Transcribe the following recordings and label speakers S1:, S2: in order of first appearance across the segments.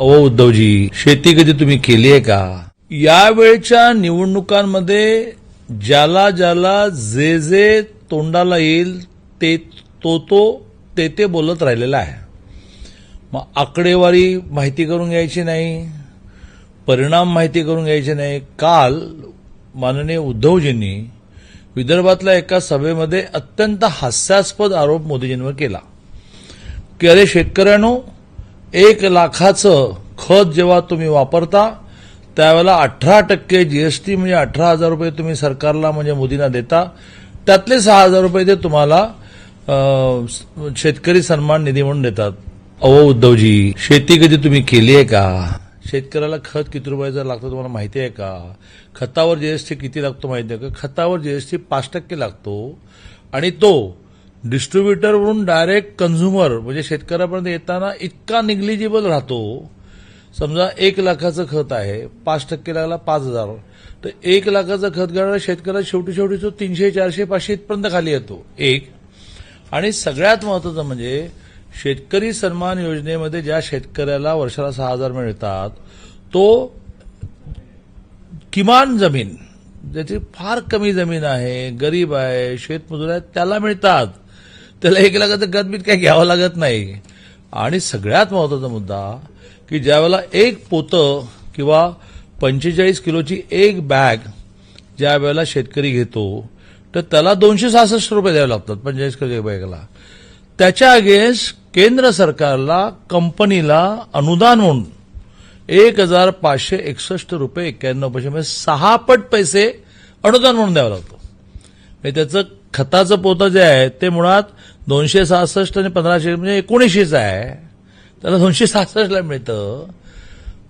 S1: अहो उद्धवजी शेती कधी तुम्ही केली आहे का? यावेळच्या निवडणुकांमध्ये ज्याला ज्याला जे जे तोंडाला येईल ते तो तो ते ते बोलत राहिलेला आहे. मग आकडेवारी माहिती करून घ्यायची नाही परिणाम माहिती करून घ्यायचे नाही. काल माननीय उद्धवजींनी विदर्भातल्या एका सभेमध्ये अत्यंत हास्यास्पद आरोप मोदीजींवर केला. की अरे शेतकऱ्यांनो एक लाखाचं खत जेव्हा तुम्ही वापरता त्यावेळेला अठरा टक्के जीएसटी म्हणजे अठरा हजार रुपये तुम्ही सरकारला म्हणजे मोदींना देता. त्यातले सहा हजार रुपये ते तुम्हाला शेतकरी सन्मान निधी म्हणून देतात. अहो उद्धवजी शेती कधी तुम्ही केली आहे का? शेतकऱ्याला खत किती रुपयाचं लागतं तुम्हाला माहिती आहे का? खतावर जीएसटी किती लागतो माहिती आहे का? खतावर जीएसटी पाच टक्के लागतो. आणि तो डिस्ट्रीब्युटरवरून डायरेक्ट कन्झ्युमर म्हणजे शेतकऱ्यापर्यंत येताना इतका निग्लिजिबल राहतो. समजा एक लाखाचं खत आहे पाच टक्के लागला पाच हजार. तर एक लाखाचं खत घालणारा शेतकऱ्याला शेवटी शेवटी तो तीनशे चारशे पाचशे इथपर्यंत खाली येतो. एक. आणि सगळ्यात महत्वाचं म्हणजे शेतकरी सन्मान योजनेमध्ये ज्या शेतकऱ्याला वर्षाला सहा हजार मिळतात तो किमान जमीन ज्याची फार कमी जमीन आहे गरीब आहे शेतमजूर आहे त्याला मिळतात. त्याला एक लागत गतबीत काही घ्यावं लागत नाही. आणि सगळ्यात महत्त्वाचा मुद्दा की ज्यावेळेला एक पोतं किंवा पंचेचाळीस किलोची एक बॅग ज्या वेळेला शेतकरी घेतो तर त्याला दोनशे सहासष्ट रुपये द्यावे लागतात पंचेचाळीस किलो बॅगला. त्याच्या अगेन्स्ट केंद्र सरकारला कंपनीला अनुदान म्हणून एक हजार पाचशे एकसष्ट रुपये एक्क्याण्णव पैसे म्हणजे सहा पट पैसे अनुदान म्हणून द्यावं लागतं. म्हणजे त्याचं खताचं पोतं जे आहे ते मुळात दोनशे सहासष्ट आणि पंधराशे म्हणजे एकोणीसशेच आहे. त्याला दोनशे सहासष्टला मिळतं.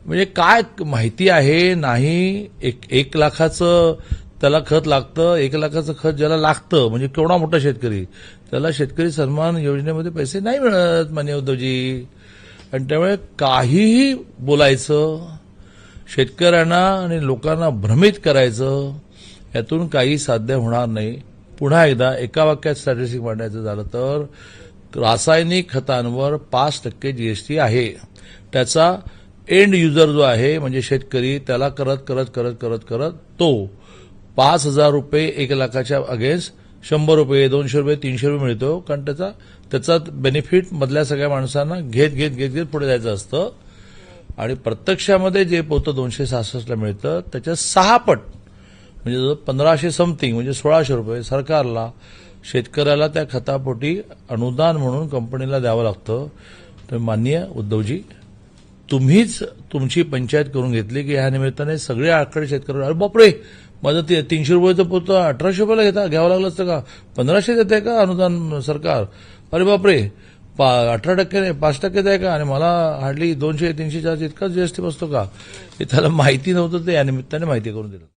S1: म्हणजे काय माहिती आहे नाही एक एक लाखाचं त्याला खत लागतं एक लाखाचं खत ज्याला लागतं म्हणजे केवढा मोठा शेतकरी. त्याला शेतकरी सन्मान योजनेमध्ये पैसे नाही मिळत मान्य उद्धवजी. आणि त्यामुळे काहीही बोलायचं शेतकऱ्यांना आणि लोकांना भ्रमित करायचं यातून काही साध्य होणार नाही. पुन्हा एकदा एका वाक्यात स्टॅटिस्टिक मांडायचं झालं तर रासायनिक खतांवर पाच टक्के जीएसटी आहे. त्याचा एंड युजर जो आहे म्हणजे शेतकरी त्याला करत करत करत करत करत तो पाच हजार रुपये एक लाखाच्या अगेन्स्ट शंभर रुपये दोनशे रुपये तीनशे रुपये मिळतो. कारण त्याचा त्याचा बेनिफिट मधल्या सगळ्या माणसांना घेत घेत घेत घेत पुढे जायचं असतं. आणि प्रत्यक्षामध्ये जे पोतं दोनशे सहासष्टला मिळतं त्याच्या सहा पट म्हणजे पंधराशे समथिंग म्हणजे सोळाशे रुपये सरकारला शेतकऱ्याला त्या खतापोटी अनुदान म्हणून कंपनीला द्यावं लागतं तर माननीय उद्धवजी तुम्हीच तुमची पंचायत करून घेतली की ह्या निमित्ताने सगळे आकडे शेतकरी अरे बापरे! माझं ते तीनशे रुपयाचं पोतं अठराशे रुपयाला घेता घ्यावं लागलं असतं का? पंधराशे देते का अनुदान सरकार? अरे बापरे! पा अठरा टक्के नाही पाच टक्के द्याय का? आणि मला हार्डली दोनशे तीनशे चारशे इतकाच जीएसटी बसतो का? हे त्याला माहिती नव्हतं ते या निमित्ताने माहिती करून दिलं.